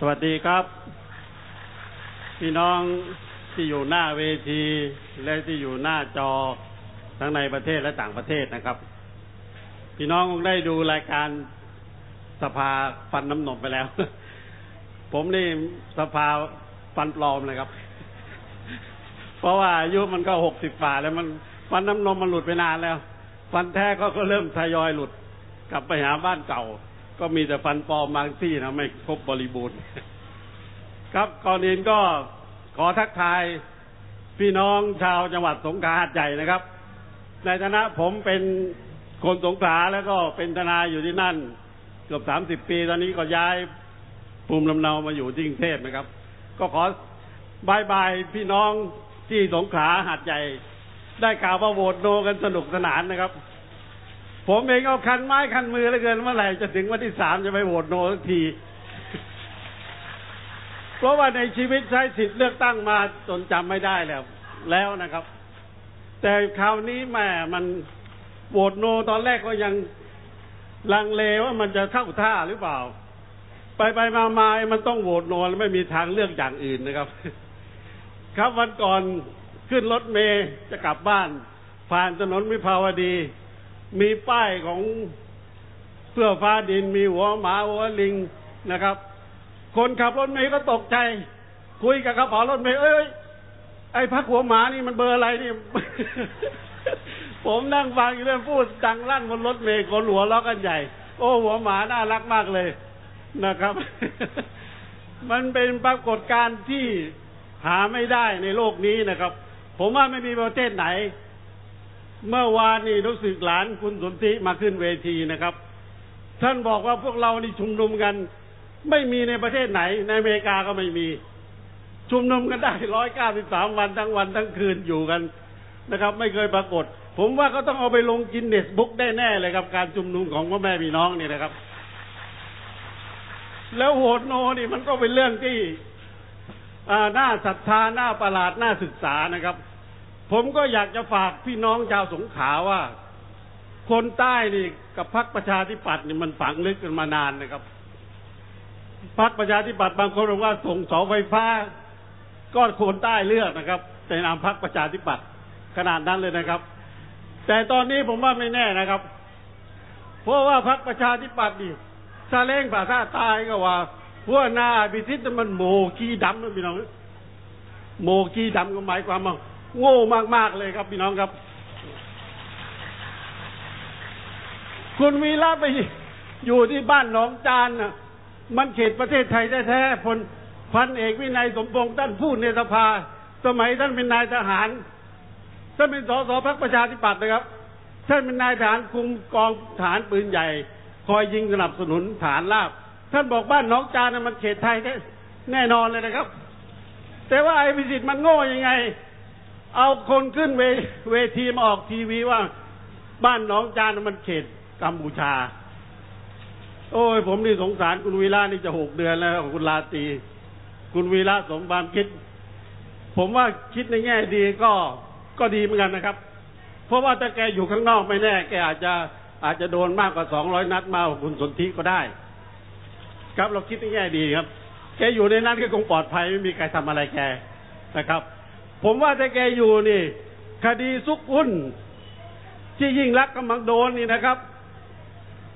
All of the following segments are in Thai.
สวัสดีครับ พี่น้องที่อยู่หน้าเวที และที่อยู่หน้าจอทั้งในประเทศและต่างประเทศนะครับ พี่น้องคงได้ดูรายการสภาฟันน้ำนมไปแล้ว ผมนี่สภาฟันปลอมเลยครับ เพราะว่าอายุมันก็หกสิบฝ่าแล้วมันฟันน้ำนมมันหลุดไปนานแล้ว ฟันแท้ก็ก็เริ่มทยอยหลุดกลับไปหาบ้านเก่า ก็มีแต่ฟันปลอมบางที่นะไม่ครบบริบูรณ์ ครับก่อนอื่นก็ขอทักทายพี่น้องชาวจังหวัดสงขลาหาดใหญ่นะครับ ในฐานะผมเป็นคนสงขลาแล้วก็เป็นทนายอยู่ที่นั่น เกือบสามสิบปีตอนนี้ก็ย้ายภูมิลำเนามาอยู่ที่กรุงเทพนะครับ ก็ขอบายบายพี่น้องที่สงขลาหาดใหญ่ ได้กล่าวว่าโหวตโนกันสนุกสนานนะครับ ผมเองเอาคันไม้คันมือเหลือเกินเมื่อไหร่จะถึงวันที่สามจะไปโหวตโนสักที เพราะว่าในชีวิตใช้สิทธิ์เลือกตั้งมาจนจำไม่ได้แล้วแล้วนะครับ แต่คราวนี้แม่มันโหวตโนตอนแรกก็ยังลังเลว่ามันจะเข้าท่าหรือเปล่า ไปไปมามามันต้องโหวตโนแล้วไม่มีทางเลือกอย่างอื่นนะครับ ครับวันก่อนขึ้นรถเมย์จะกลับบ้าน ผ่านถนนวิภาวดี มีป้ายของเพื่อฟ้าดินมีหัวหมาหัวลิงนะครับ คนขับรถเมย์ก็ตกใจ คุยกับกระเป๋ารถเมย์เอ้ยไอ้พักหัวหมานี่มันเบอร์อะไรนี่ ผมนั่งฟังอยู่เรื่องพูดดังลั่นบนรถเมย์คนหัวล้อกันใหญ่ โอ้หัวหมาน่ารักมากเลยนะครับ มันเป็นปรากฏการณ์ที่หาไม่ได้ในโลกนี้นะครับ ผมว่าไม่มีประเทศไหน เมื่อวานนี้รู้สึกหลานคุณสนธิมาขึ้นเวทีนะครับ ท่านบอกว่าพวกเรานี่ชุมนุมกัน ไม่มีในประเทศไหน ในอเมริกาก็ไม่มี ชุมนุมกันได้ร้อยเก้าสิบสามวันทั้งวันทั้งคืนอยู่กันนะครับ ไม่เคยปรากฏ ผมว่าก็ต้องเอาไปลงกินเนสบุ๊กได้แน่เลยครับ การชุมนุมของพ่อแม่พี่น้องนี่นะครับ แล้วโหวตโนนี่มันก็เป็นเรื่องที่น่าศรัทธาน่าประหลาดน่าศึกษานะครับ ผมก็อยากจะฝากพี่น้องชาวสงขลาว่า คนใต้นี่กับพรรคประชาธิปัตย์นี่มันฝังลึกกันมานานนะครับพรรคประชาธิปัตย์บางคนบอกว่าส่งเสาไฟฟ้า ก็คนใต้เลือกนะครับในนามพรรคประชาธิปัตย์ขนาดนั้นเลยนะครับ แต่ตอนนี้ผมว่าไม่แน่นะครับ เพราะว่าพรรคประชาธิปัตย์นี่ซาเล้งภาษาตายก็ว่าพวกนาพิทิศมันโมขี้ดำนะพี่น้องโมขี้ดำก็หมายความว่า โง่มากๆเลยครับพี่น้องครับ คุณวีระไปอยู่ที่บ้านหนองจานน่ะ มันเขตประเทศไทยแท้ๆพลพันเอกวินัยสมพงษ์ท่านพูดในสภา สมัยท่านเป็นนายทหารท่านเป็นสสพรรคประชาธิปัตย์นะครับ ท่านเป็นนายทหารคุมกองฐานปืนใหญ่ คอยยิงสนับสนุนฐานราบ ท่านบอกบ้านหนองจานน่ะมันเขตไทยแน่นอนเลยนะครับ แต่ว่าไอ้พิสิทธิ์มันโง่ยังไง เอาคนขึ้นเวเวทีมาออกทีวีว่า บ้านหนองจานมันเขตกัมพูชา โอ้ย ผมนี่สงสารคุณวีระนี่จะหกเดือนแล้วของคุณลาตี คุณวีระสมบามคิด ผมว่าคิดในแง่ดีก็ก็ดีเหมือนกันนะครับ เพราะว่าถ้าแกอยู่ข้างนอกไม่แน่ แกอาจจะอาจจะโดนมากกว่าสองร้อยนัดมากกว่าคุณสนธิก็ได้ ครับเราคิดในแง่ดีครับ แกอยู่ในนั้นก็คงปลอดภัยไม่มีใครทำอะไรแกนะครับ ผมว่าถ้าแกอยู่นี่ คดีซุกหุ้น ที่ยิ่งรักกำลังโดนนี่นะครับ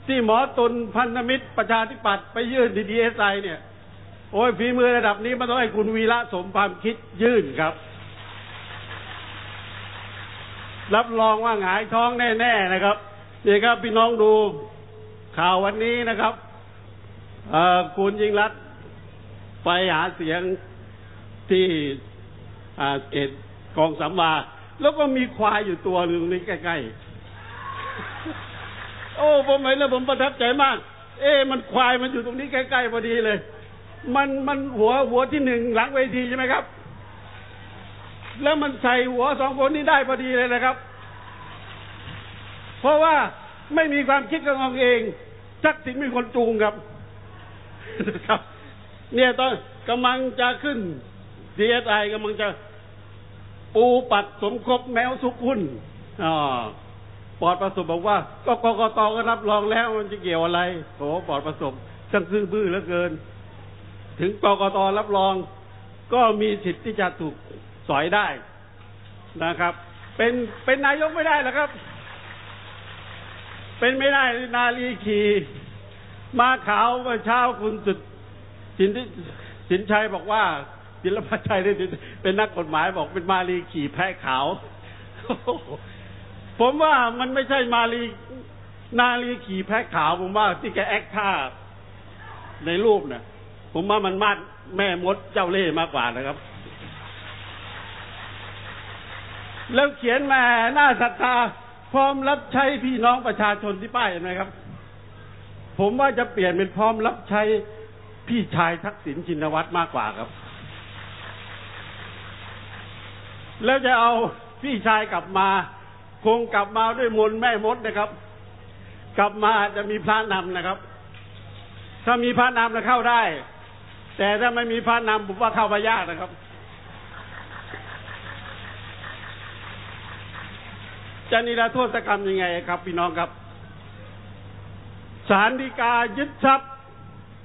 ที่หมอตุนพันธมิตรประชาธิปัตย์ไปยื่นดีดีเอสไอเนี่ย โอ้ยฝีมือระดับนี้มันต้องให้คุณวีระสมความคิดยื่นครับ รับรองว่าหงายท้องแน่ๆนะครับนี่ครับพี่น้องดูข่าววันนี้นะครับคุณยิ่งรักไปหาเสียงที่ เอ็ดกองสัมมาแล้วก็มีควายอยู่ตัวหนึ่งนี่ใกล้ๆ โอ้ผมเห็นแล้วผมประทับใจมาก เอ๊มันควายมันอยู่ตรงนี้ใกล้ๆพอดีเลย มันมันหัวหัวที่หนึ่งหลังเวทีใช่ไหมครับ แล้วมันใส่หัวสองคนนี้ได้พอดีเลยนะครับ เพราะว่าไม่มีความคิดของตัวเองสักสิ่งมีคนจูงครับครับ เนี่ยตอนกำลังจะขึ้นดีเอสไอกำลังจะ ปูปัดสมคบแมวสุกหุ้นอ๋อปอดประสบบอกว่า ก็กกตก็รับรองแล้วมันจะเกี่ยวอะไรโอ้ปอดประสบช่างซื่อบื้อเหลือเกิน ถึงกกตรับรอง ก็มีสิทธิ์ที่จะถูกสอยได้นะครับ เป็นเป็นนายกไม่ได้หรอกครับ เป็นไม่ได้นาลีขีมาขาวเมื่อเช้าคุณสุดสินทิสินชัยบอกว่า ศิลปชัยนี่เป็นนักกฎหมายบอกเป็นมาลีขี่แพะขาว ผมว่ามันไม่ใช่มาลีนาลีขี่แพะขาวผมว่าที่แกแอคท่าในรูปเนี่ยผมว่ามันมาดแม่มดเจ้าเล่ห์มากกว่านะครับ แล้วเขียนมาหน้าศรัทธาพร้อมรับใช้พี่น้องประชาชนที่ป้ายเห็นไหมครับ ผมว่าจะเปลี่ยนเป็นพร้อมรับใช้พี่ชายทักษิณชินวัตรมากกว่าครับ แล้วจะเอาพี่ชายกลับมา คงกลับมาด้วยมนแม่มดนะครับ กลับมาจะมีพระนำนะครับ ถ้ามีพระนำจะเข้าได้ แต่ถ้าไม่มีพระนำผมว่าเข้ามายากนะครับ จะนิรโทษกรรมยังไงครับ พี่น้องครับศาลฎีกายึดทรัพย์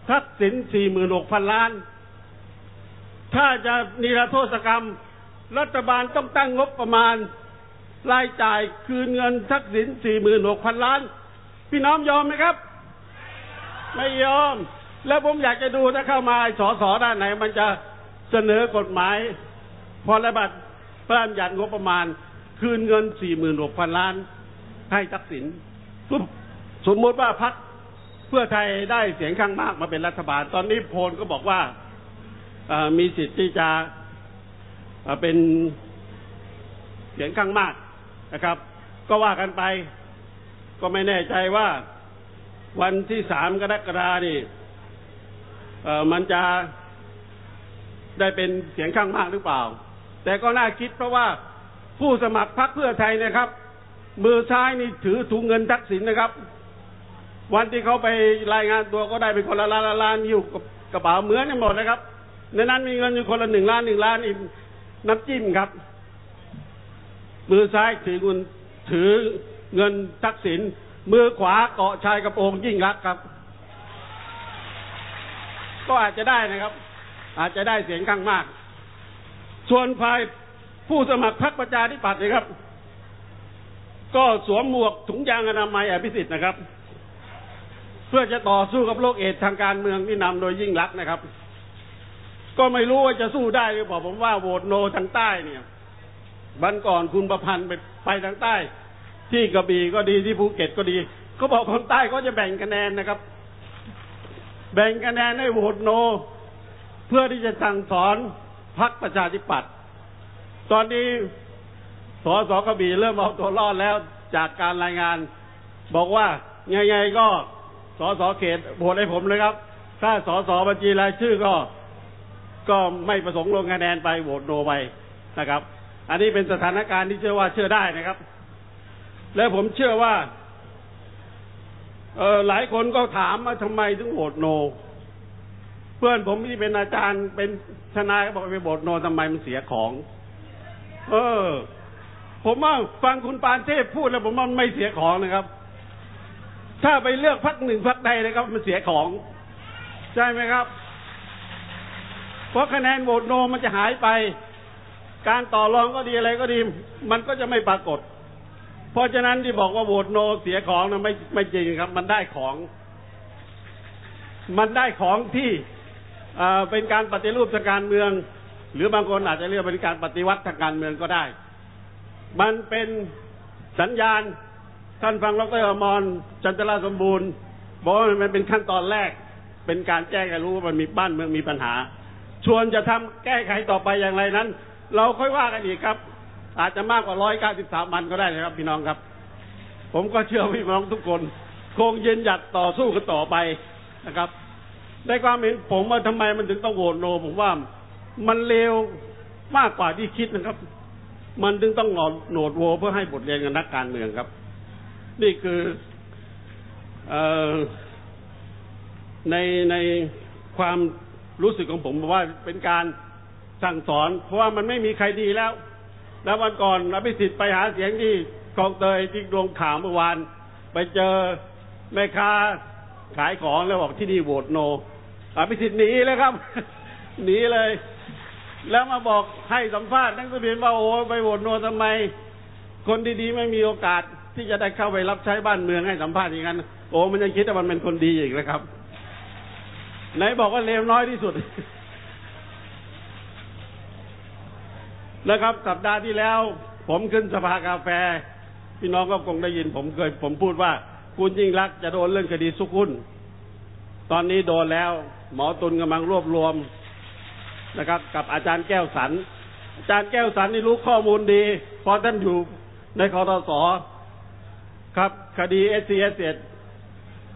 ทักษิณสี่หมื่นหกพันล้าน ถ้าจะนิรโทษกรรม รัฐบาลต้องตั้งงบประมาณ รายจ่ายคืนเงินทักษิณสี่หมื่นหกพันล้าน พี่น้องยอมไหมครับ ไม่ยอม แล้วผมอยากจะดูถ้าเข้ามาสอสอด้านไหน มันจะเสนอกฎหมาย พรบัตรพระราชบัญญัติงบประมาณ คืนเงินสี่หมื่นหกพันล้าน ให้ทักษิณสมมติว่าพักเพื่อไทยได้เสียงข้างมากมาเป็นรัฐบาล ตอนนี้โพลก็บอกว่ามีสิทธิ์ที่จะ เป็นเสียงข้างมากนะครับ ก็ว่ากันไป ก็ไม่แน่ใจว่าวันที่สามกรกฎานี่มันจะได้เป็นเสียงข้างมากหรือเปล่า แต่ก็น่าคิดเพราะว่าผู้สมัครพรรคเพื่อไทยนะครับ มือซ้ายนี่ถือถุงเงินทักษิณนะครับ วันที่เขาไปรายงานตัวก็ได้เป็นคนละล้านล้านอยู่กระเป๋าเหมือนกันหมดนะครับในนั้นมีเงินอยู่คนละหนึ่งล้านหนึ่งล้านอีก น้ำจิ้มครับ มือซ้ายถือเงินถือเงินทักษิณมือขวาเกาะชายกระโปรงยิ่งรักครับ ก็อาจจะได้นะครับ อาจจะได้เสียงข้างมาก ส่วนฝ่ายผู้สมัครพรรคประชาธิปัตย์นะครับ ก็สวมหมวกถุงยางอนามัยอภิสิทธิ์นะครับ เพื่อจะต่อสู้กับโรคเอดทางการเมืองที่นำโดยยิ่งรักนะครับ ก็ไม่รู้ว่าจะสู้ได้หรือเปล่าผมว่าโหวตโนทางใต้เนี่ยวันก่อนคุณประพันธ์ไปไปทางใต้ ที่กระบี่ก็ดีที่ภูเก็ตก็ดีเขาบอกคนใต้ก็จะแบ่งคะแนนนะครับ แบ่งคะแนนให้โหวตโน เพื่อที่จะสั่งสอนพรรคประชาธิปัตย์ตอนนี้สอสอกระบี่เริ่มเอาตัวรอดแล้วจากการรายงาน บอกว่าไงๆก็สอสอเขตโหวตให้ผมเลยครับ ถ้าสอสอบัญชีรายชื่อก็ ก็ไม่ประสงค์ลงคะแนนไปโหวตโนไปนะครับ อันนี้เป็นสถานการณ์ที่เชื่อว่าเชื่อได้นะครับ และผมเชื่อว่าเออหลายคนก็ถามว่าทำไมถึงโหวตโน เพื่อนผมที่เป็นอาจารย์เป็นทนายบอกไปโหวตโนทำไมมันเสียของ เออ ผมว่าฟังคุณปานเทพพูดแล้วผมว่าไม่เสียของนะครับ ถ้าไปเลือกพักหนึ่งพักใดนะครับ มันเสียของ ใช่ไหมครับ ราะคะแนนโหวตโนมันจะหายไป การต่อรองก็ดีอะไรก็ดี มันก็จะไม่ปรากฏ เพราะฉะนั้นที่บอกว่าโหวตโนเสียของนะไม่ไม่จริงครับ มันได้ของ มันได้ของที่เป็นการปฏิรูปทางการเมือง หรือบางคนอาจจะเรียกเป็นการปฏิวัติทางการเมืองก็ได้ มันเป็นสัญญาณท่านฟังดรอมรจันทราสมบูรณ์บอกว่ามันเป็นขั้นตอนแรก เป็นการแจ้งให้รู้ว่ามันมีบ้านเมืองมีปัญหา ชวนจะทำแก้ไขต่อไปอย่างไรนั้น เราค่อยว่ากันอีกครับ อาจจะมากกว่าร้อยเก้าสิบสามวันก็ได้นะครับ พี่น้องครับ ผมก็เชื่อพี่น้องทุกคน คงยืนหยัดต่อสู้กันต่อไปนะครับในความเห็นผมว่าทำไมมันถึงต้องโหวตโน ผมว่ามันเลวมากกว่าที่คิดนะครับ มันถึงต้องหนอโหนดโวเพื่อให้บทเรียนกับนักการเมืองครับ นี่คืออในในความ รู้สึกของผมว่าเป็นการสั่งสอน เพราะว่ามันไม่มีใครดีแล้ว แล้ววันก่อนอภิสิทธิ์ไปหาเสียงที่คลองเตยที่ลงข่าวเมื่อวาน ไปเจอแม่ค้าขายของแล้วบอกที่นี่โหวตโนอภิสิทธิ์หนีเลยครับ หนีเลย แล้วมาบอกให้สัมภาษณ์นักสืบพิมพ์ว่าโอ้ไปโหวตโนทำไม คนดีๆไม่มีโอกาสที่จะได้เข้าไปรับใช้บ้านเมืองให้สัมภาษณ์อย่างนั้น โอ้มันยังคิดว่ามันเป็นคนดีอีกเลยครับ ไหนบอกว่าเลวน้อยที่สุด นะครับ สัปดาห์ที่แล้ว ผมขึ้นสภากาแฟ พี่น้องก็คงได้ยิน ผมเคย ผมพูดว่า คุณยิ่งรักจะโดนเรื่องคดีสุกุลตอนนี้โดนแล้ว หมอตุลกำลังรวบรวมนะครับ กับอาจารย์แก้วสัน อาจารย์แก้วสันนี่รู้ข้อมูลดี เพราะท่านอยู่ในคอตสครับ คดีเอสซีเอส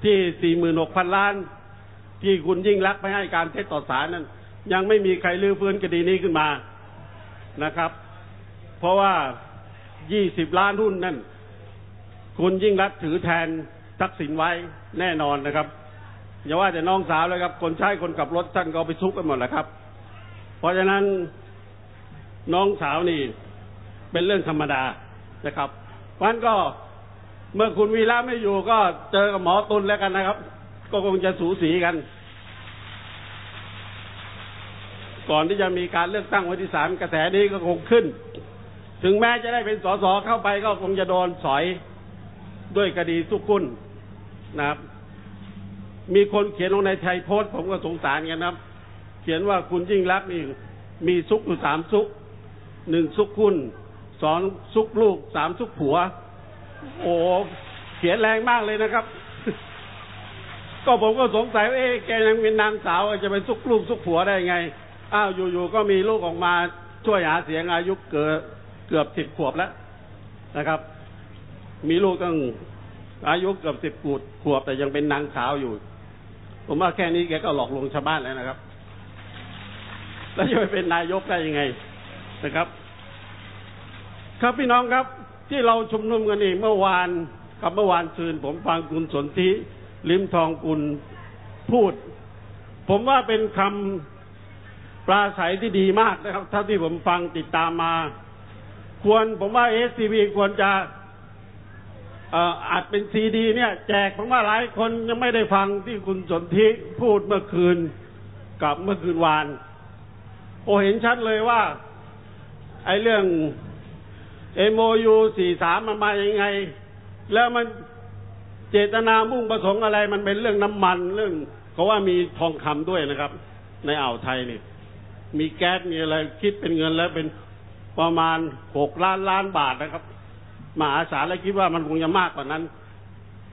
ที่สี่หมื่นหกพันล้าน ที่คุณยิ่งรักไปให้การเท็จต่อศาลนั้น ยังไม่มีใครลื้อฟื้นคดีนี้ขึ้นมานะครับ เพราะว่ายี่สิบล้านหุ้นนั่น คุณยิ่งรักถือแทนทักษิณไว้แน่นอนนะครับอย่าว่าแต่น้องสาวเลยครับ คนใช้คนขับรถท่านก็ไปซุกกันหมดแหละครับ เพราะฉะนั้นน้องสาวนี่เป็นเรื่องธรรมดานะครับวันก็เมื่อคุณวีระไม่อยู่ก็เจอกับหมอตุลแล้วกันนะครับ ก็คงจะสูสีกัน ก่อนที่จะมีการเลือกตั้งวันที่สามกระแสนี้ก็คงขึ้น ถึงแม้จะได้เป็นสสเข้าไปก็คงจะโดนสอยด้วยคดีสุกุลนะครับ มีคนเขียนลงในไทยโพสต์ผมก็สงสารกันนะครับ เขียนว่าคุณยิ่งรักษณ์นี่มีซุกอยู่สามซุกหนึ่งซุกคุณสองซุกลูกสามซุกผัว โอ้เขียนแรงมากเลยนะครับ ก็ผมก็สงสัยว่าเอ๊ะแกยังเป็นนางสาวจะไปซุกลูกซุกผัวได้ไง อ้าวอยู่ๆก็มีลูกออกมาช่วยหาเสียงอายุเกือบเกือบสิบขวบแล้วนะครับ มีลูกตั้งอายุเกือบสิบขวบขวบแต่ยังเป็นนางสาวอยู่ ผมว่าแค่นี้แกก็หลอกลวงชาวบ้านแล้วนะครับ แล้วจะไปเป็นนายกได้ยังไงนะครับ ครับพี่น้องครับ ที่เราชุมนุมกันนี่เมื่อวานกับเมื่อวานซืนผมฟังคุณสนธิ ลิมทองกุลพูด ผมว่าเป็นคำปราศัยที่ดีมากนะครับเท่าที่ผมฟังติดตามมา ควรผมว่าเอสทีวีควรจะอาจเป็นซีดี เนี่ย แจกผมว่าหลายคนยังไม่ได้ฟังที่คุณสนธิพูดเมื่อคืนกับเมื่อคืนวาน โอเห็นชัดเลยว่า ไอ้เรื่อง MOU 43มันมายังไง แล้วมัน เจตนามุ่งประสงค์อะไรมันเป็นเรื่องน้ำมันเรื่องเขาว่ามีทองคำด้วยนะครับ ในอ่าวไทยนี่มีแก๊สมีอะไรคิดเป็นเงินแล้วเป็นประมาณหกล้านล้านบาทนะครับมหาศาลแล้วคิดว่ามันคงจะมากกว่านั้น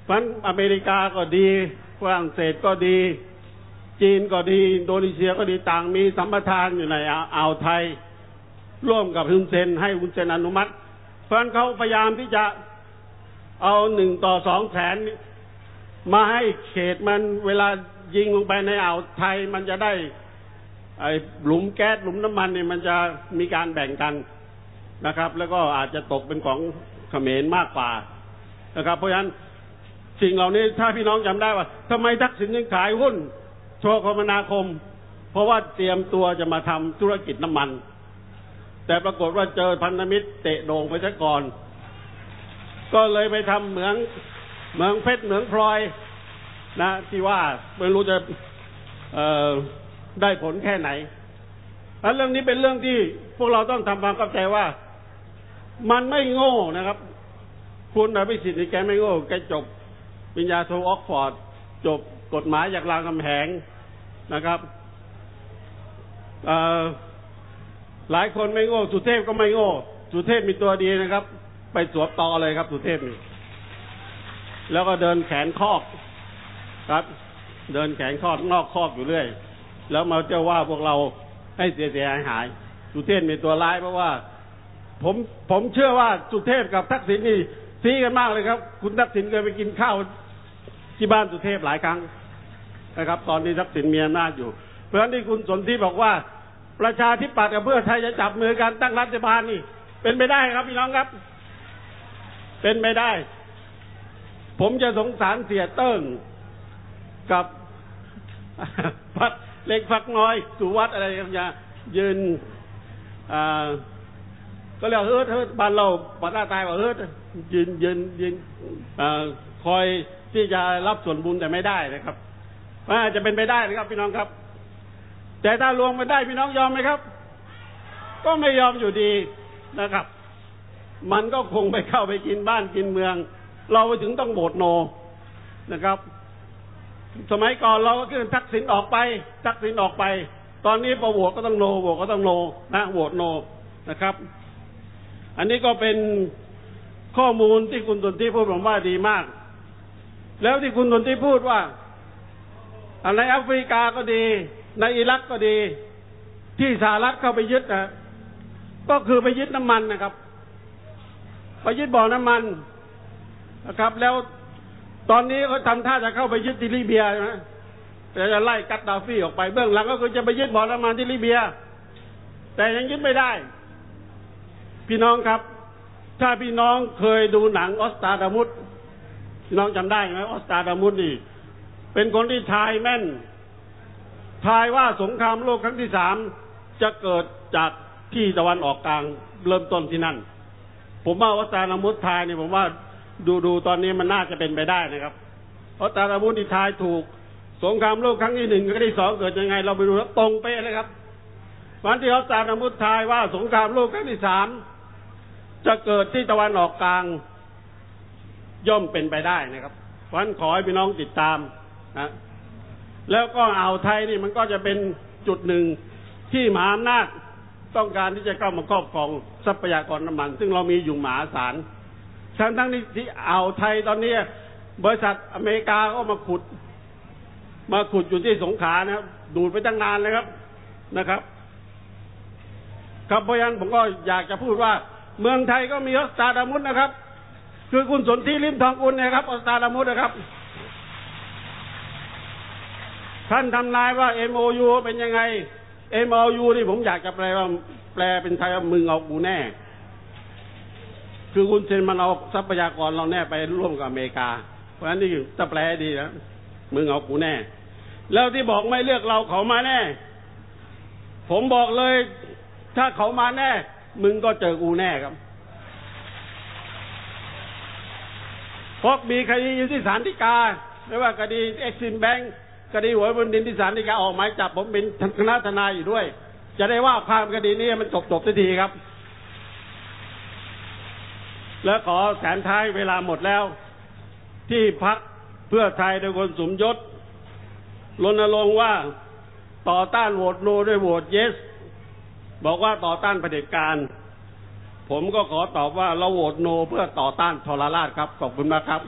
เพราะฉะนั้นอเมริกาก็ดีฝรั่งเศสก็ดี จีนก็ดีอินโดนีเซียก็ดีต่างมีสัมปทานอยู่ในอ่าวไทย ร่วมกับฮุนเซนให้ฮุนเซนอนุมัติ เพราะฉะนั้นเขาพยายามที่จะ เอาหนึ่งต่อสองแสนมาให้เขตมันเวลายิงลงไปในอ่าวไทยมันจะได้ ไอ้หลุมแก๊สหลุมน้ำมันเนี่ยมันจะมีการแบ่งกันนะครับ แล้วก็อาจจะตกเป็นของเขมรมากกว่านะครับ เพราะฉะนั้นสิ่งเหล่านี้ถ้าพี่น้องจำได้ว่าทำไมทักษิณยังขายหุ้นโชว์คมนาคม เพราะว่าเตรียมตัวจะมาทำธุรกิจน้ำมัน แต่ปรากฏว่าเจอพันธมิตรเตะโด่งไปซะก่อน ก็เลยไปทำเหมืองเหมืองเพชรเหมืองพลอย นะที่ว่าไม่รู้จะเออได้ผลแค่ไหนอันเรื่องนี้เป็นเรื่องที่พวกเราต้องทำความเข้าใจว่า มันไม่โง่นะครับ คุณอภิสิทธิ์นี่แกไม่โง่แกจบปริญญาโทออกฟอร์ดจบกฎหมายจากรามคำแหงนะครับหลายคนไม่โง่ สุเทพก็ไม่โง่ สุเทพมีตัวดีนะครับ ไปสวบตอเลยครับสุเทพนี่แล้วก็เดินแขนคอกครับ เดินแขนคอกนอกคอกอยู่เรื่อย แล้วมาเจ้าว่าพวกเราให้เสียเสียหายหายสุเทพมีตัวร้ายเพราะว่า ผมผมเชื่อว่าสุเทพกับทักษิณนี่ซีกันมากเลยครับ คุณทักษิณเคยไปกินข้าวที่บ้านสุเทพหลายครั้งนะครับ ตอนนี้ทักษิณมีอำนาจอยู่ เพราะฉะนั้นที่คุณสนที่บอกว่า ประชาธิปัตย์กับเพื่อไทยจะจับมือกันตั้งรัฐบาลนี่ เป็นไปได้ครับพี่น้องครับ เป็นไปได้ ผมจะสงสารเสียเติ้งกับพักเล็กพักน้อย สุวัดอะไรกันอย่ายืนอ่าก็เรียกเฮิร์ตเฮิร์ตบ้านเราปาต้าตายว่าเฮิร์ตยืนยืนยืนอ่าคอยที่จะรับส่วนบุญแต่ไม่ได้นะครับว่าจจะเป็นไปได้นะครับ พี่น้องครับ แต่ถ้ารวมกันได้พี่น้องยอมไหมครับ ก็ไม่ยอมอยู่ดีนะครับ มันก็คงไปเข้าไปกินบ้านกินเมือง เราไปถึงต้องโหวตโนนะครับ สมัยก่อนเราก็คือทักษิณออกไป ทักษิณออกไป ตอนนี้พอโหวตก็ต้องโนโหวตก็ต้องโนนะโหวตโนนะครับ อันนี้ก็เป็นข้อมูลที่คุณสนที่พูดผมว่าดีมาก แล้วที่คุณสนที่พูดว่าในแอฟริกาก็ดี ในอิรักก็ดี ที่สหรัฐเข้าไปยึดนะก็คือไปยึดน้ำมันนะครับ ไปยึดบ่อน้ำมันนะครับ แล้วตอนนี้เขาทำท่าจะเข้าไปยึดที่ลิเบียนะแต่จะไล่กัดดาฟีออกไปเบื้องหลังก็คือจะไปยึดบ่อน้ำมันที่ลิเบีย แต่ยังยึดไม่ได้ พี่น้องครับ ถ้าพี่น้องเคยดูหนังออสตาดามุสพี่น้องจำได้ไหมออสตาดามุสนี่เป็นคนที่ทายแม่น ทายว่าสงครามโลกครั้งที่สามจะเกิดจากที่ตะวันออกกลางเริ่มต้นที่นั่น ผมว่าออสตาดามุสทายเนี่ยผมว่าดูดูตอนนี้มันน่าจะเป็นไปได้นะครับเพราะตาดามุสที่ทายถูก สงครามโลกครั้งที่หนึ่งครั้งที่สองเกิดยังไง เราไปดูแล้วตรงเป๊ะเลยครับ วันที่ออสตาดามุสทายว่าสงครามโลกครั้งที่สามจะเกิดที่ตะวันออกกลาง ย่อมเป็นไปได้นะครับเพราะฉะนั้นขอให้พี่น้องติดตามนะแล้วก็อ่าวไทยนี่มันก็จะเป็นจุดหนึ่งที่มหาอำนาจต้องการที่จะเข้ามาครอบครอง ทรัพยากรน้ำมัน ซึ่งเรามีอยู่มหาศาลทั้งทั้งนี้ที่อ่าวไทยตอนนี้ บริษัทอเมริกาก็มาขุด มาขุดอยู่ที่สงขลานะครับ ดูดไปตั้งนานเลยครับนะครับ ครับเพราะฉะนั้นผมก็อยากจะพูดว่า เมืองไทยก็มีออสตาดามุสนะครับ คือคุณสนธิริมทองกุลนะครับออสตาดามุสนะครับ ท่านทำนายว่า MOU เป็นยังไง MOU นี่ผมอยากจะแปลว่าแปลเป็นไทยว่ามึงเอากูแน่ คือคุณเซนมันเอาทรัพยากรเราแน่ไปร่วมกับอเมริกา เพราะฉะนั้นนี่จะแปลดีนะมึงเอากูแน่ แล้วที่บอกไม่เลือกเราเขามาแน่ ผมบอกเลย ถ้าเขามาแน่ มึงก็เจอกูแน่ครับเพราะมีคดีอยู่ที่ศาลฎีกาไม่ว่าคดีเอ็กซิมแบง คดีหวยบนดินที่ศาลฎีกาออกหมายจับผมเป็นคณะทนายอยู่ด้วย จะได้ว่าความคดีนี้มันจบจบสักทีครับ แล้วขอแสนท้ายเวลาหมดแล้ว ที่พักเพื่อไทยโดยคนสมยศรณรงค์ว่าต่อต้านโหวตโนด้วยโหวตเยส บอกว่าต่อต้านเผด็จการ ผมก็ขอตอบว่าเราโหวตโนเพื่อต่อต้านทรราชครับขอบคุณมากครับ